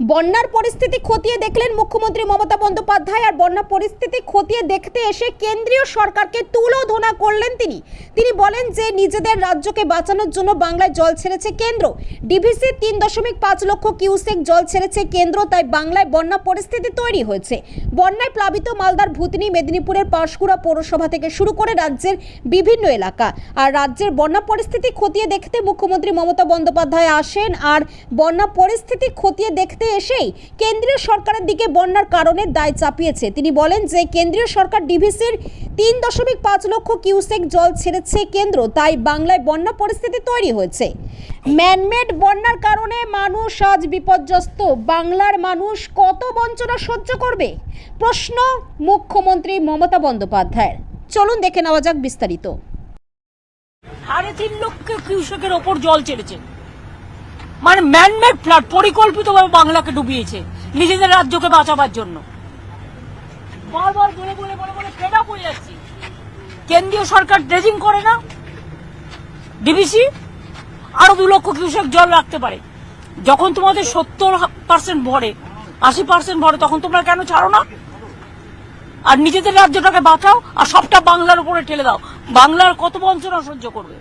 বন্যার পরিস্থিতি খতিয়ে দেখলেন মুখ্যমন্ত্রী মমতা বন্দ্যোপাধ্যায় আর বন্যা পরিস্থিতি খতিয়ে দেখতে এসে কেন্দ্রীয় সরকারকে তুলোধনা করলেন তিনি। তিনি বলেন যে নিজেদের রাজ্যকে বাঁচানোর জন্য বাংলায় জল ছেড়েছে কেন্দ্র। ডিভিসি তিন দশমিক পাঁচ লক্ষ কিউসেক জল ছেড়েছে কেন্দ্র, তাই বাংলায় বন্যা পরিস্থিতি তৈরি হয়েছে। বন্যায় প্লাবিত মালদার ভূতনি মেদিনীপুরের পাঁশকুড়া পৌরসভা থেকে শুরু করে রাজ্যের বিভিন্ন এলাকা। আর রাজ্যের বন্যা পরিস্থিতি খতিয়ে দেখতে মুখ্যমন্ত্রী মমতা বন্দ্যোপাধ্যায় আসেন। আর বন্যা পরিস্থিতি খতিয়ে দেখতে এসেই কেন্দ্রীয় সরকারের দিকে বন্যার কারণে দায় চাপিয়েছে। তিনি বলেন যে, কেন্দ্রীয় সরকার ডিভিসির তিন দশমিক পাঁচ লক্ষ কিউসেক জল ছেড়েছে কেন্দ্র, তাই বাংলায় বন্যা পরিস্থিতি তৈরি হয়েছে। ম্যানমেড বন্যার কারণে মানুষ আজ বিপর্যস্ত। বাংলার মানুষ কত বঞ্চনা সহ্য করবে? প্রশ্ন মুখ্যমন্ত্রী মমতা বন্দ্যোপাধ্যায়ের। চলুন দেখে নেওয়া যাক বিস্তারিত। সাড়ে তিন লক্ষ কিউসেকের ওপর জল ছেড়েছে। মানে ম্যানমেড ফ্লাড পরিকল্পিতভাবে বাংলাকে ডুবিয়েছে, নিজেদের রাজ্যকে বাঁচাবার জন্য। কেন্দ্রীয় সরকার ড্রেজিং করে না? ডিবিসি আরও দু লক্ষ কিউসেক জল রাখতে পারে। যখন তোমাদের সত্তর পার্সেন্ট ভরে, আশি পার্সেন্ট ভরে, তখন তোমরা কেন ছাড়ো না? আর নিজেদের রাজ্যটাকে বাঁচাও, আর সবটা বাংলার উপরে ঠেলে দাও। বাংলার কত বঞ্চনা সহ্য করবে?